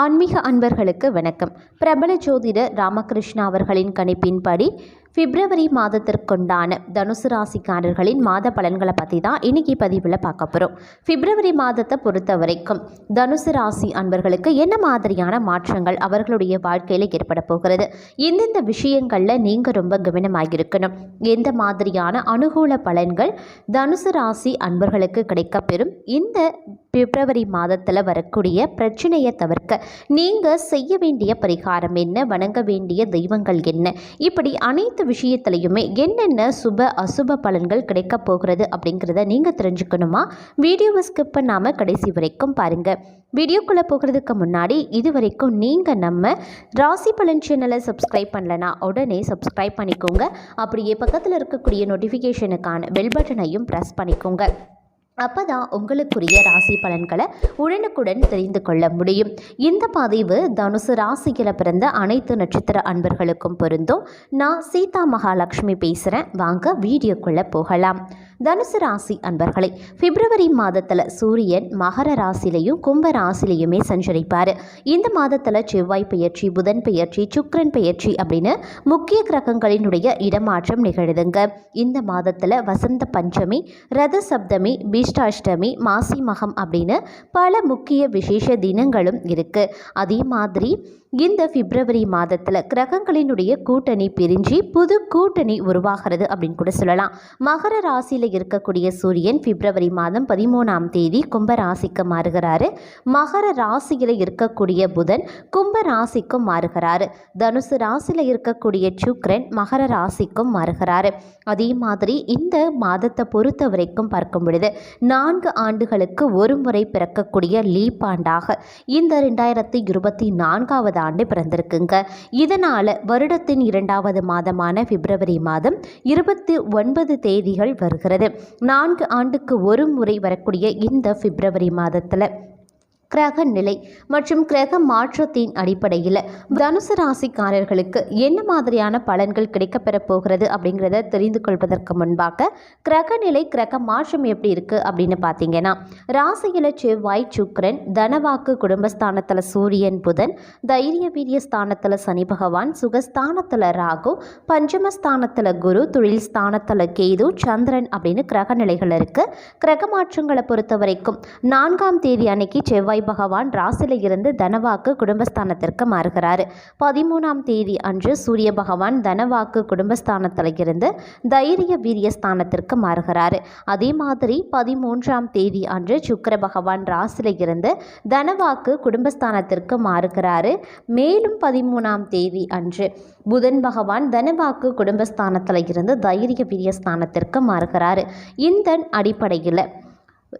ஆன்மீக அன்பர்களுக்கு வணக்கம். பிரபல ஜோதிடர் ராமகிருஷ்ணா அவர்களின் கணிப்பின்படி பிப்ரவரி மாதத்திற்குண்டான தனுசு ராசிக்காரர்களின் மாத பலன்களை பற்றி தான் இன்னைக்கு பதிவில் பார்க்க போகிறோம் பிப்ரவரி மாதத்தை பொறுத்த வரைக்கும் தனுசு ராசி அன்பர்களுக்கு என்ன மாதிரியான மாற்றங்கள் அவர்களுடைய வாழ்க்கையில் ஏற்பட போகிறது? எந்தெந்த விஷயங்களில் நீங்கள் ரொம்ப கவனமாக இருக்கணும் எந்த மாதிரியான அனுகூல பலன்கள் தனுசு ராசி அன்பர்களுக்கு கிடைக்கப்பெறும்? இந்த பிப்ரவரி மாதத்தில் வரக்கூடிய பிரச்சனையை தவிர்க்க நீங்கள் செய்ய வேண்டிய பரிகாரம் என்ன வணங்க வேண்டிய தெய்வங்கள் என்ன? இப்படி அனைத்து விஷயத்துலையுமே என்னென்ன சுப அசுப பலன்கள் கிடைக்கப் போகிறது அப்படிங்கிறத நீங்கள் தெரிஞ்சுக்கணுமா? வீடியோவை ஸ்கிப் பண்ணாமல் கடைசி வரைக்கும் பாருங்கள் வீடியோக்குள்ளே போகிறதுக்கு முன்னாடி இது வரைக்கும் நீங்கள் நம்ம ராசி பலன் சேனலை சப்ஸ்கிரைப் பண்ணலனா உடனே சப்ஸ்கிரைப் பண்ணிக்கோங்க. அப்படியே பக்கத்தில் இருக்கக்கூடிய நோட்டிஃபிகேஷனுக்கான பெல் பட்டனையும் ப்ரெஸ் பண்ணிக்கோங்க. அப்போ தான் உங்களுக்குரிய ராசி பலன்களை உடனுக்குடன் தெரிந்து கொள்ள முடியும். இந்த பதிவு தனுசு ராசியில் பிறந்த அனைத்து நட்சத்திர அன்பர்களுக்கும் பொருந்தும். நான் சீதா மகாலட்சுமி பேசுகிறேன் வாங்க வீடியோக்குள்ளே போகலாம். தனுசு ராசி அன்பர்களை பிப்ரவரி மாதத்தில் சூரியன் மகர ராசிலையும் கும்ப ராசிலையுமே சஞ்சரிப்பார். இந்த மாதத்தில் செவ்வாய் பெயர்ச்சி புதன் பெயர்ச்சி சுக்ரன் பெயர்ச்சி அப்படின்னு முக்கிய கிரகங்களினுடைய இடமாற்றம் நிகழுதுங்க. இந்த மாதத்தில் வசந்த பஞ்சமி ரத சப்தமி ஜேஷ்டாஷ்டமி மாசி மகம் அப்படின்னு பல முக்கிய விசேஷ தினங்களும் இருக்குது அதே மாதிரி இந்த பிப்ரவரி மாதத்தில் கிரகங்களினுடைய கூட்டணி பிரிஞ்சு புது கூட்டணி உருவாகிறது அப்படின்னு கூட சொல்லலாம். மகர ராசியில் இருக்கக்கூடிய சூரியன் பிப்ரவரி மாதம் பதிமூணாம் தேதி கும்ப ராசிக்கு மாறுகிறாரு. மகர ராசியில் இருக்கக்கூடிய புதன் கும்ப ராசிக்கும் மாறுகிறாரு. தனுசு ராசியில் இருக்கக்கூடிய சுக்ரன் மகர ராசிக்கும் மாறுகிறாரு. அதே மாதிரி இந்த மாதத்தை பொறுத்த வரைக்கும் பார்க்கும் பொழுது நான்கு ஆண்டுகளுக்கு ஒரு முறை பிறக்கக்கூடிய லீப் ஆண்டாக இந்த ரெண்டாயிரத்தி இருபத்தி நான்காவது ஆண்டு பிறந்திருக்குங்க. இதனால் வருடத்தின் இரண்டாவது மாதமான பிப்ரவரி மாதம் இருபத்தி ஒன்பது தேதிகள் வருகிறது. நான்கு ஆண்டுக்கு ஒரு முறை வரக்கூடிய இந்த பிப்ரவரி மாதத்தில் கிரக நிலை மற்றும் கிரக மாற்றத்தின் அடிப்படையில் தனுசு ராசிக்காரர்களுக்கு என்ன மாதிரியான பலன்கள் கிடைக்கப்பெற போகிறது அப்படிங்கிறத தெரிந்து கொள்வதற்கு முன்பாக கிரக நிலை கிரக மாற்றம் எப்படி இருக்குது அப்படின்னு பார்த்தீங்கன்னா ராசியில் செவ்வாய் சுக்கரன் தனவாக்கு குடும்பஸ்தானத்தில் சூரியன் புதன் தைரிய வீரிய ஸ்தானத்தில் சனி பகவான் சுகஸ்தானத்தில் ராகு பஞ்சமஸ்தானத்தில் குரு தொழில் ஸ்தானத்தில் கேது சந்திரன் அப்படின்னு கிரக நிலைகள் இருக்குது கிரக மாற்றங்களை பொறுத்த வரைக்கும் நான்காம் தேதி அன்னைக்கு செவ்வாய் பகவான் ராசிலிருந்து தனவாக்கு குடும்பஸ்தானத்திற்கு மாறுகிறார். பதிமூணாம் தேதி அன்று சூரிய பகவான் தனவாக்கு குடும்பஸ்தானத்தில் இருந்து தைரிய வீரிய ஸ்தானத்திற்கு மாறுகிறார். அதே மாதிரி பதிமூன்றாம் தேதி அன்று சுக்கர பகவான் ராசியில் இருந்து தனவாக்கு குடும்பஸ்தானத்திற்கு மாறுகிறாரு. மேலும் பதிமூணாம் தேதி அன்று புதன் பகவான் தனவாக்கு குடும்பஸ்தானத்தில் இருந்து தைரிய வீரிய ஸ்தானத்திற்கு மாறுகிறாரு. இந்த அடிப்படையில்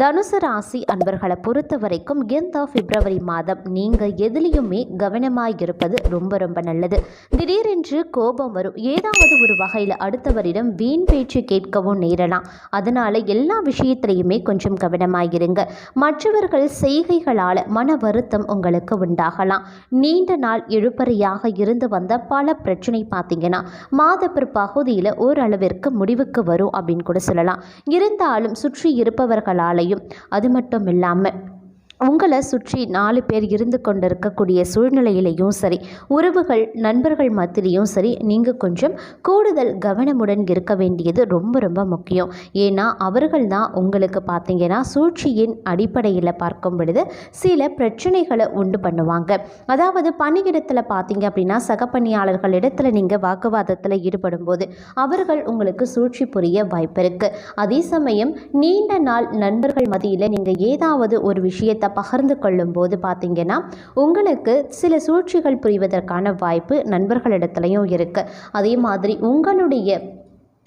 தனுசு ராசி அன்பர்களை பொறுத்த வரைக்கும் இந்த பிப்ரவரி மாதம் நீங்கள் எதுலேயுமே கவனமாக இருப்பது ரொம்ப ரொம்ப நல்லது. திடீரென்று கோபம் வரும். ஏதாவது ஒரு வகையில் அடுத்தவரிடம் வீண் பேச்சு கேட்கவும் நேரலாம். அதனால் எல்லா விஷயத்திலையுமே கொஞ்சம் கவனமாக இருங்க மற்றவர்கள் செய்கைகளால் மன வருத்தம் உங்களுக்கு உண்டாகலாம். நீண்ட நாள் எழுப்பறையாக இருந்து வந்த பல பிரச்சனை பார்த்தீங்கன்னா மாத பிற்பகுதியில் ஓரளவிற்கு முடிவுக்கு வரும் அப்படின்னு கூட சொல்லலாம். இருந்தாலும் சுற்றி இருப்பவர்களால் உங்களாலையும் அது மட்டும் இல்லாமல் உங்களை சுற்றி நாலு பேர் இருந்து கொண்டு இருக்கக்கூடிய சூழ்நிலையிலையும் சரி உறவுகள் நண்பர்கள் மத்தியிலையும் சரி நீங்கள் கொஞ்சம் கூடுதல் கவனமுடன் இருக்க வேண்டியது ரொம்ப ரொம்ப முக்கியம். ஏன்னா அவர்கள் தான் உங்களுக்கு பார்த்தீங்கன்னா சூழ்ச்சியின் அடிப்படையில் பார்க்கும் பொழுது சில பிரச்சனைகளை உண்டு பண்ணுவாங்க. அதாவது பணியிடத்தில் பார்த்தீங்க அப்படின்னா சக பணியாளர்கள் இடத்துல நீங்கள் வாக்குவாதத்தில் ஈடுபடும்போது அவர்கள் உங்களுக்கு சூழ்ச்சி புரிய வாய்ப்பு இருக்குது அதே சமயம் நீண்ட நாள் நண்பர்கள் மத்தியில் நீங்கள் ஏதாவது ஒரு விஷயத்தை பகிர்ந்து கொள்ளும் போது பார்த்தீங்கன்னா உங்களுக்கு சில சூழ்ச்சிகள் புரிவதற்கான வாய்ப்பு நண்பர்களிடத்துலையும் இருக்குது அதே மாதிரி உங்களுடைய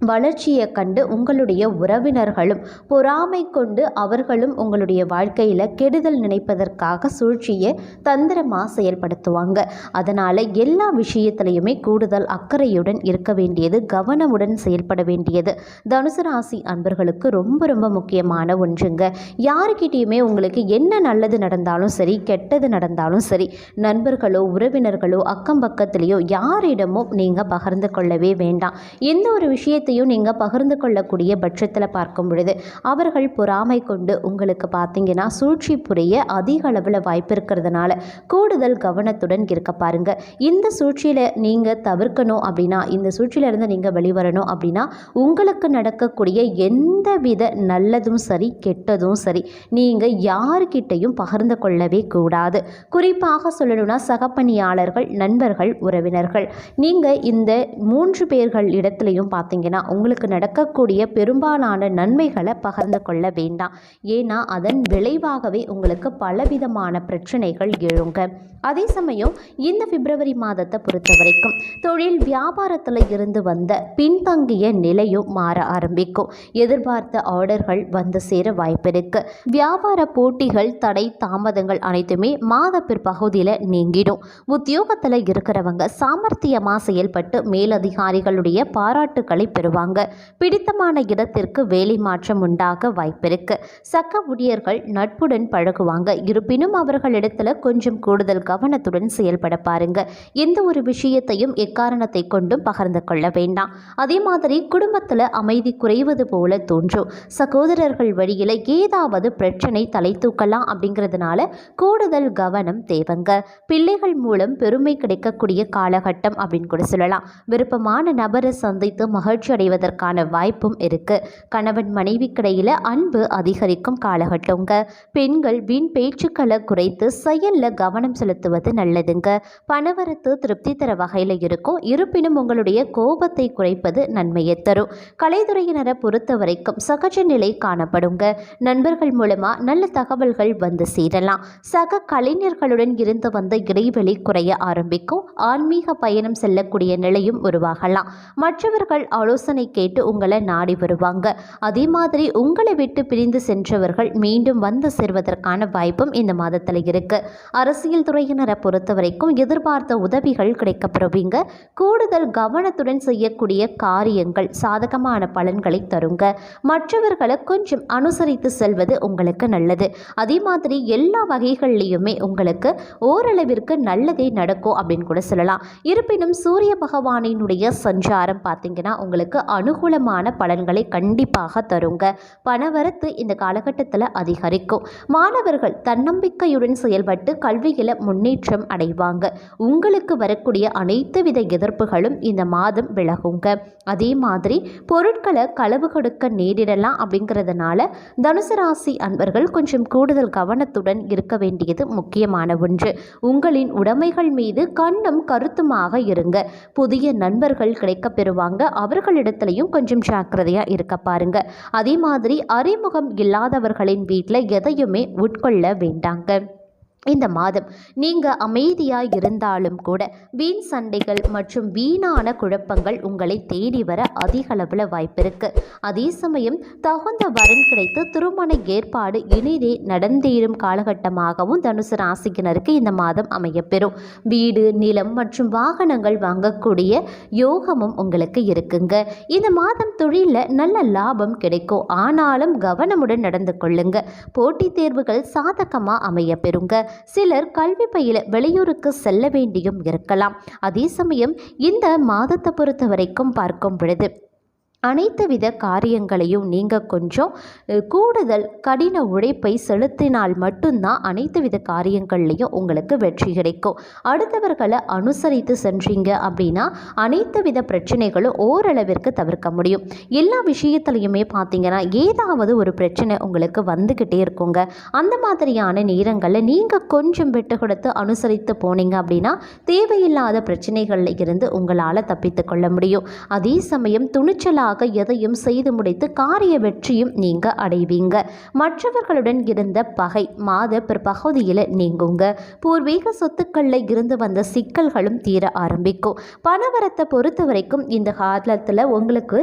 வளர்ச்சியை கண்டு உங்களுடைய உறவினர்களும் பொறாமை கொண்டு அவர்களும் உங்களுடைய வாழ்க்கையில் கெடுதல் நினைப்பதற்காக சூழ்ச்சியை தந்திரமாக செயல்படுத்துவாங்க. அதனால் எல்லா விஷயத்திலையுமே கூடுதல் அக்கறையுடன் இருக்க வேண்டியது கவனமுடன் செயல்பட வேண்டியது. தனுசு ராசி அன்பர்களுக்கு ரொம்ப ரொம்ப முக்கியமான ஒன்றுங்க. யாருக்கிட்டேயுமே உங்களுக்கு என்ன நல்லது நடந்தாலும் சரி கெட்டது நடந்தாலும் சரி நண்பர்களோ உறவினர்களோ அக்கம் பக்கத்துலேயோ யாரிடமும் நீங்கள் பகிர்ந்து கொள்ளவே வேண்டாம். எந்த ஒரு விஷயத்தை அனைத்தையும் நீங்கள் பகிர்ந்து கொள்ளக்கூடிய பட்சத்தில் பார்க்கும் பொழுது அவர்கள் பொறாமை கொண்டு உங்களுக்கு பார்த்தீங்கன்னா சூழ்ச்சி புரிய அதிக அளவில் வாய்ப்பு இருக்கிறதுனால கூடுதல் கவனத்துடன் இருக்க பாருங்க. இந்த சூழ்ச்சியில் நீங்கள் தவிர்க்கணும் அப்படின்னா இந்த சூழ்ச்சியிலிருந்து நீங்கள் வெளிவரணும் அப்படின்னா உங்களுக்கு நடக்கக்கூடிய எந்த வித நல்லதும் சரி கெட்டதும் சரி நீங்கள் யாருக்கிட்டையும் பகிர்ந்து கொள்ளவே கூடாது. குறிப்பாக சொல்லணும்னா சகப்பணியாளர்கள் நண்பர்கள் உறவினர்கள் நீங்கள் இந்த மூன்று பேர்கள் இடத்துலையும் பார்த்தீங்கன்னா உங்களுக்கு நடக்கக்கூடிய பெரும்பாலான நன்மைகளை பகிர்ந்து கொள்ள வேண்டாம். ஏன்னா அதன் விளைவாகவே உங்களுக்கு பலவிதமான பிரச்சனைகள் எழுங்க. அதே சமயம் இந்த பிப்ரவரி மாதத்தை பொறுத்த வரைக்கும் தொழில் வியாபாரத்தில் இருந்து வந்த பின்தங்கிய நிலையும் மாற ஆரம்பிக்கும். எதிர்பார்த்த ஆர்டர்கள் வந்து சேர வாய்ப்பிருக்கு வியாபார போட்டிகள் தடை தாமதங்கள் அனைத்துமே மாத பிற்பகுதியில் நீங்கிடும். உத்தியோகத்தில் இருக்கிறவங்க சாமர்த்தியமாக செயல்பட்டு மேலதிகாரிகளுடைய பாராட்டுக்களை வருவாங்க பிடித்தமான இடத்திற்கு வேலை மாற்றம் உண்டாக வாய்ப்பிருக்கு. சக்க ஊழியர்கள் நட்புடன் பழகுவாங்க. இருப்பினும் அவர்களிடத்துல கொஞ்சம் கூடுதல் கவனத்துடன் செயல்பட பாருங்க. எந்த ஒரு விஷயத்தையும் எக்காரணத்தை கொண்டும் பகிர்ந்து கொள்ள வேண்டாம். அதே மாதிரி குடும்பத்தில் அமைதி குறைவது போல தோன்றும். சகோதரர்கள் வழியில் ஏதாவது பிரச்சனை தலை தூக்கலாம் அப்படிங்கிறதுனால கூடுதல் கவனம் தேவைங்க. பிள்ளைகள் மூலம் பெருமை கிடைக்கக்கூடிய காலகட்டம் அப்படின்னு கூட சொல்லலாம். விருப்பமான நபரை சந்தித்து மகிழ்ச்சி அடைவதற்கான வாய்ப்பும் இருக்கு. கணவன் மனைவிக்கிடையில் அன்பு அதிகரிக்கும் காலகட்டங்க. பெண்கள் வீண் பேச்சுக்களை குறைத்து செயலில் கவனம் செலுத்துவது நல்லதுங்க. பணவரத்து திருப்தி தர வகையில் இருக்கும். இருப்பினும் உங்களுடைய கோபத்தை குறைப்பது நன்மையை தரும். கலைத்துறையினரை பொறுத்த வரைக்கும் சகஜ நிலை காணப்படுங்க. நண்பர்கள் மூலமாக நல்ல தகவல்கள் வந்து சேரலாம். சக கலைஞர்களுடன் இருந்து வந்த இடைவெளி குறைய ஆரம்பிக்கும். ஆன்மீக பயணம் செல்லக்கூடிய நிலையும் உருவாகலாம். மற்றவர்கள் ஆலோசனை கேட்டு உங்களை நாடி வருவாங்க. அதே மாதிரி உங்களை விட்டு பிரிந்து சென்றவர்கள் மீண்டும் வந்து சேர்வதற்கான வாய்ப்பும் இந்த மாதத்தில் இருக்கு. அரசியல் துறையினரை பொறுத்த வரைக்கும் எதிர்பார்த்த உதவிகள் கிடைக்கப்பெறுவீங்க. கூடுதல் கவனத்துடன் செய்யக்கூடிய காரியங்கள் சாதகமான பலன்களை தருங்க. மற்றவர்களை கொஞ்சம் அனுசரித்து செல்வது உங்களுக்கு நல்லது. அதே மாதிரி எல்லா வகைகள்லேயுமே உங்களுக்கு ஓரளவிற்கு நல்லதே நடக்கும் அப்படின்னு கூட சொல்லலாம். இருப்பினும் சூரிய பகவானினுடைய சஞ்சாரம் பார்த்தீங்கன்னா உங்களுக்கு அனுகூலமான பலன்களை கண்டிப்பாக தருங்க. பணவரத்து இந்த காலகட்டத்தில் அதிகரிக்கும். மாணவர்கள் தன்னம்பிக்கையுடன் செயல்பட்டு கல்வியில் முன்னேற்றம் அடைவாங்க. உங்களுக்கு வரக்கூடிய அனைத்து வித எதிர்ப்புகளும் இந்த மாதம் விலகுங்க. அதே மாதிரி பொருட்களை களவு கொடுக்க நேரிடலாம் அப்படிங்கிறதுனால தனுசு ராசி அன்பர்கள் கொஞ்சம் கூடுதல் கவனத்துடன் இருக்க வேண்டியது முக்கியமான ஒன்று. உங்களின் உடைமைகள் மீது கண்ணும் கருத்துமாக இருங்க. புதிய நண்பர்கள் கிடைக்கப் பெறுவாங்க. அவர்கள் இடத்துலையும் கொஞ்சம் ஜாக்கிரதையாக இருக்க பாருங்க. அதே மாதிரி அறிமுகம் இல்லாதவர்களின் வீட்டில் எதையுமே உட்கொள்ள வேண்டாங்க. இந்த மாதம் நீங்கள் அமைதியாக இருந்தாலும் கூட வீண் சண்டைகள் மற்றும் வீணான குழப்பங்கள் உங்களை தேடி வர அதிக அளவில் வாய்ப்பு இருக்கு. அதே சமயம் தகுந்த வரன் கிடைத்து திருமண ஏற்பாடு இனிதே நடந்தேறும் காலகட்டமாகவும் தனுசு ராசிக்கினருக்கு இந்த மாதம் அமையப்பெறும். வீடு நிலம் மற்றும் வாகனங்கள் வாங்கக்கூடிய யோகமும் உங்களுக்கு இருக்குங்க. இந்த மாதம் தொழிலில் நல்ல லாபம் கிடைக்கும். ஆனாலும் கவனமுடன் நடந்து கொள்ளுங்க. போட்டித் தேர்வுகள் சாதகமாக அமையப்பெறுங்க. சிலர் கல்வி பயில வெளியூருக்கு செல்ல வேண்டியும் இருக்கலாம். அதே சமயம் இந்த மாதத்தை பொறுத்த வரைக்கும் பார்க்கும் பொழுது அனைத்து வித காரியங்களையும் நீங்கள் கொஞ்சம் கூடுதல் கடின உழைப்பை செலுத்தினால் மட்டும்தான் அனைத்து வித காரியங்கள்லையும் உங்களுக்கு வெற்றி கிடைக்கும். அடுத்தவர்களை அனுசரித்து சென்றீங்க அப்படின்னா அனைத்து வித பிரச்சனைகளும் ஓரளவிற்கு தவிர்க்க முடியும். எல்லா விஷயத்துலையுமே பார்த்தீங்கன்னா ஏதாவது ஒரு பிரச்சனை உங்களுக்கு வந்துக்கிட்டே இருக்குங்க. அந்த மாதிரியான நேரங்களில் நீங்கள் கொஞ்சம் விட்டு கொடுத்து அனுசரித்து போனீங்க அப்படின்னா தேவையில்லாத பிரச்சனைகளில் இருந்து உங்களால் தப்பித்து கொள்ள முடியும். அதே சமயம் துணிச்சலாக எதையும் செய்து முடித்து காரிய வெற்றியும் நீங்கள் அடைவீங்க. மற்றவர்களுடன் இருந்த பகை மாத பிற்பகுதியில் நீங்குங்க. பூர்வீக சொத்துக்களில் இருந்து வந்த சிக்கல்களும் தீர ஆரம்பிக்கும். பணவரத்தை பொறுத்த வரைக்கும் இந்த காலத்தில் உங்களுக்கு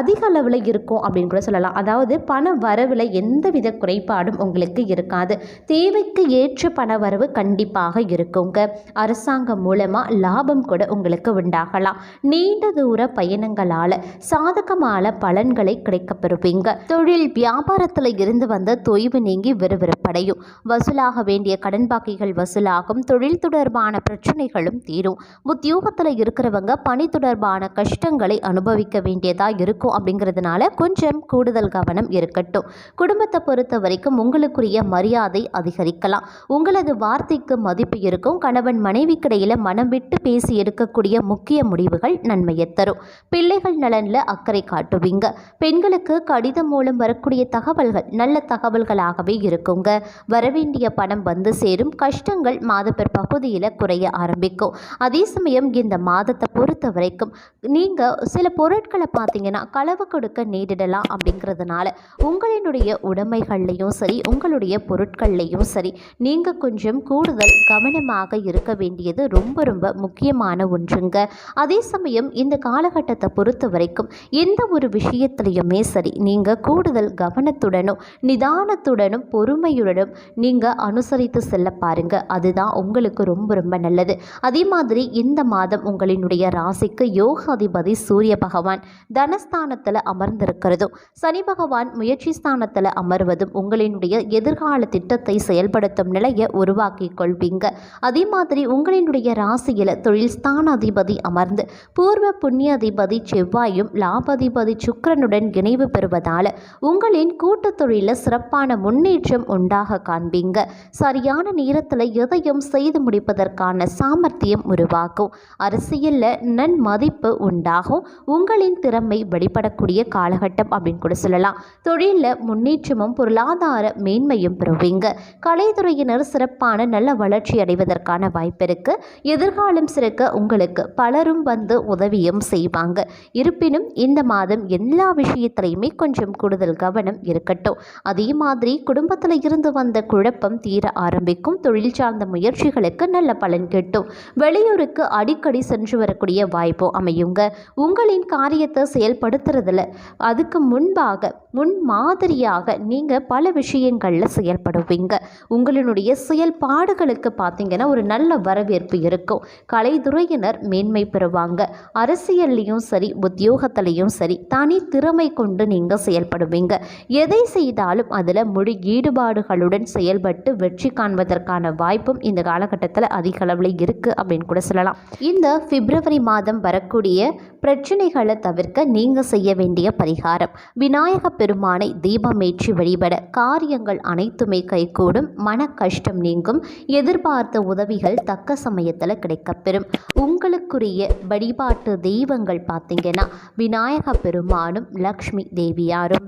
அதிக அளவில் இருக்கும் அப்படின்னு கூட சொல்லலாம். அதாவது பண வரவில் எந்தவித குறைபாடும் உங்களுக்கு இருக்காது. தேவைக்கு ஏற்ற பண வரவு கண்டிப்பாக இருக்குங்க. அரசாங்கம் மூலமாக லாபம் கூட உங்களுக்கு உண்டாகலாம். நீண்ட தூர பயணங்களால் சாத சாதகமான பலன்களை கிடைக்கப்பெறுவீங்க. தொழில் வியாபாரத்தில் இருந்து வந்த தொய்வு நீங்கி விறுவிறுப்படையும். வசூலாக வேண்டிய கடன் பாக்கிகள் வசூலாகும். தொழில் தொடர்பான பிரச்சனைகளும் தீரும். உத்தியோகத்தில் இருக்கிறவங்க பணி தொடர்பான கஷ்டங்களை அனுபவிக்க வேண்டியதாக இருக்கும் அப்படிங்கிறதுனால கொஞ்சம் கூடுதல் கவனம் இருக்கட்டும். குடும்பத்தை பொறுத்த வரைக்கும் உங்களுக்குரிய மரியாதை அதிகரிக்கலாம். உங்களது வார்த்தைக்கு மதிப்பு இருக்கும். கணவன் மனைவிக்கிடையில் மனம் விட்டு பேசி எடுக்கக்கூடிய முக்கிய முடிவுகள் நன்மையை தரும். பிள்ளைகள் நலனில் அக்கறை காட்டுவீங்க. பெண்களுக்கு கடிதம் மூலம் வரக்கூடிய தகவல்கள் நல்ல தகவல்களாகவே இருக்குங்க. வரவேண்டிய பணம் வந்து சேரும். கஷ்டங்கள் மாதப்பெர் பகுதியில் குறைய ஆரம்பிக்கும். அதே சமயம் இந்த மாதத்தை பொறுத்த வரைக்கும் நீங்கள் சில பொருட்களை பார்த்தீங்கன்னா களவு கொடுக்க நேரிடலாம் அப்படிங்கிறதுனால உங்களினுடைய உடைமைகள்லையும் சரி உங்களுடைய பொருட்கள்லையும் சரி நீங்கள் கொஞ்சம் கூடுதல் கவனமாக இருக்க வேண்டியது ரொம்ப ரொம்ப முக்கியமான ஒன்றுங்க. அதே சமயம் இந்த காலகட்டத்தை பொறுத்த வரைக்கும் எந்த ஒரு விஷயத்துலையுமே சரி நீங்கள் கூடுதல் கவனத்துடனும் நிதானத்துடனும் பொறுமையுடனும் நீங்கள் அனுசரித்து செல்ல பாருங்கள் அதுதான் உங்களுக்கு ரொம்ப ரொம்ப நல்லது. அதே மாதிரி இந்த மாதம் உங்களினுடைய ராசிக்கு யோகாதிபதி சூரிய பகவான் தனஸ்தானத்தில் அமர்ந்திருக்கிறதும் சனி பகவான் முயற்சி ஸ்தானத்தில் அமர்வதும் உங்களினுடைய எதிர்கால திட்டத்தை செயல்படுத்தும் நிலையை உருவாக்கி கொள்வீங்க. அதே மாதிரி உங்களினுடைய ராசியில் தொழில் ஸ்தானாதிபதி அமர்ந்து பூர்வ புண்ணியாதிபதி செவ்வாயும் லாபாதிபதி சுக்கரனுடன் இணைவு பெறுவதால் உங்களின் கூட்டு தொழிலில் சிறப்பான முன்னேற்றம் உண்டாக காண்பீங்க. சரியான நேரத்தில் எதையும் செய்து முடிப்பதற்கான சாமர்த்தியம் உருவாக்கும் அரசியலில் நன்மதிப்பு உண்டாகும். உங்களின் திறமை வெளிப்படக்கூடிய காலகட்டம் அப்படின்னு கூட சொல்லலாம். தொழிலில் முன்னேற்றமும் பொருளாதார மேன்மையும் பெறுவீங்க. கலைத்துறையினர் சிறப்பான நல்ல வளர்ச்சி அடைவதற்கான வாய்ப்பு இருக்கு. எதிர்காலம் சிறக்க உங்களுக்கு பலரும் வந்து உதவியும் செய்வாங்க. இருப்பினும் இந்த இந்த மாதம் எல்லா விஷயத்திலையுமே கொஞ்சம் கூடுதல் கவனம் இருக்கட்டும். அதே மாதிரி குடும்பத்தில் இருந்து வந்த குழப்பம் தீர ஆரம்பிக்கும். தொழில் சார்ந்த முயற்சிகளுக்கு நல்ல பலன் கிட்டும். வெளியூருக்கு அடிக்கடி சென்று வரக்கூடிய வாய்ப்பும் அமையுங்க. உங்களின் காரியத்தை செயல்படுத்துறதுல அதுக்கு முன்பாக முன் மாதிரியாக நீங்கள் பல விஷயங்களில் செயல்படுவீங்க. உங்களினுடைய செயல்பாடுகளுக்கு பார்த்தீங்கன்னா ஒரு நல்ல வரவேற்பு இருக்கும். கலைத்துறையினர் மேன்மை பெறுவாங்க. அரசியல்லையும் சரி உத்தியோகத்திலையும் சரி தனி திறமை கொண்டு நீங்கள் செயல்படுவீங்க. எதை செய்தாலும் அதில் முழு ஈடுபாடுகளுடன் செயல்பட்டு வெற்றி காண்பதற்கான வாய்ப்பும் இந்த காலகட்டத்தில் அதிக அளவில் இருக்குது அப்படின்னு கூட சொல்லலாம். இந்த பிப்ரவரி மாதம் வரக்கூடிய பிரச்சனைகளை தவிர்க்க நீங்கள் செய்ய வேண்டிய பரிகாரம். விநாயக பெருமானை தீபமேற்றி வழிபட காரியங்கள் அனைத்துமே கைகூடும். மன கஷ்டம் நீங்கும். எதிர்பார்த்த உதவிகள் தக்க சமயத்தில் கிடைக்கப்பெறும். உங்களுக்குரிய வழிபாட்டு தெய்வங்கள் பார்த்தீங்கன்னா விநாயக பெருமானும் லக்ஷ்மி தேவியாரும்.